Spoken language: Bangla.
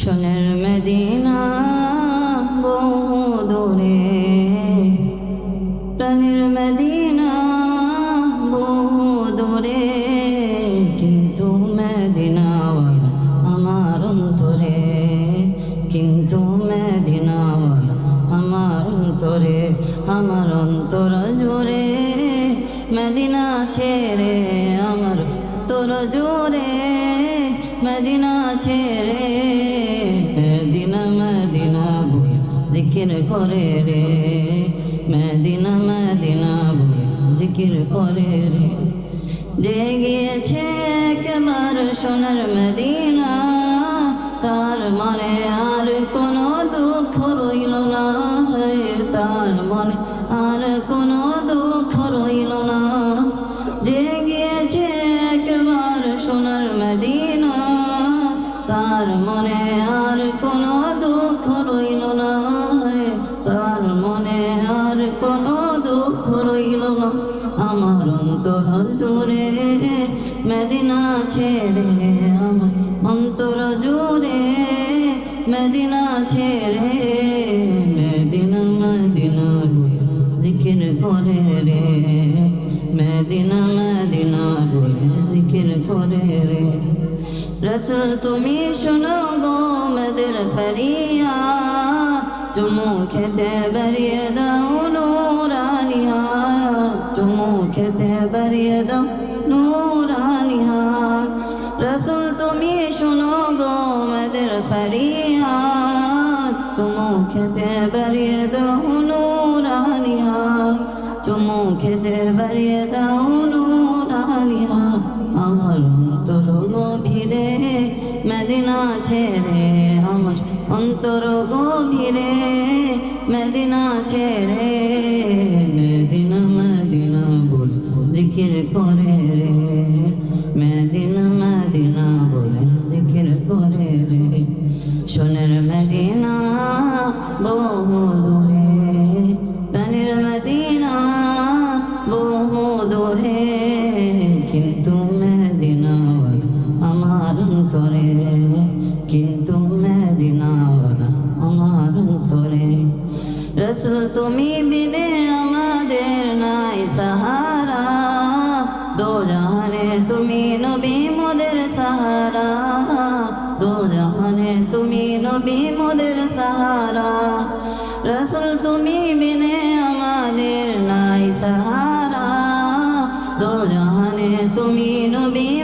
সোনের মদিনা বহু দূরে। প্রাণের মদিনা বহু দূরে। কিন্তু মদিনাওয়ালা আমার অন্তরে। কিন্তু মদিনাওয়ালা আমার অন্তরে। আমার অন্তর জোরে মদিনা ছেড়ে আমার তোর জোরে মদিনা ছেড়ে মদিনা মদিনা বলে জিকির করে রে। মদিনা মদিনা বলে জিকির করে রে। যে গিয়েছে একবার সোনার মদিনা, তার মনে আর কোনো দুঃখ রইল না তার মনে আর কোনো দুঃখ রইল না। যে গিয়েছে একবার সোনার মদিনা তার মনে আর কোনো দুঃখ রইল না। তার মনে আর কোনো দুঃখ রইল না। আমার অন্তর জুড়ে, মেদিনা ছেড়ে, আমার অন্তর জুড়ে, মেদিনা ছেড়ে, মেদিনা, মদিনা, জিকির করে রে। মদিনা রসুল তুমি শোনো গো মদের ফরিয়া। চুমু খেতে বেরিয়ে দাও নুরানিয়া চুমু খেতে বেরিয়ে দাও নুরানিয়া রসুল তুমি শোনো গো মদের ফরিয়া। চুমু খেতে বেরিয়ে দাও নুরানিয়া চুমু খেতে বেরিয়ে দাও ছেড়ে আমার অন্তর গভীরে মেদিনা ছেড়ে মেদিনা মেদিনা বল জিকির করে রে, মেদিনা মেদিনা বলে জিকির করে রে। সোনের মেদিনা বহু দূরে, প্রাণের মেদিনা বহু দূরে রসুল তুমি বিনে আমাদের নাই সাহারা। দোজাহানে তুমি নবী, মোদের সাহারা। দোজাহানে তুমি নবী, মোদের সাহারা। রসুল তুমি বিনে আমাদের নাই সাহারা। দোজাহানে তুমি নবী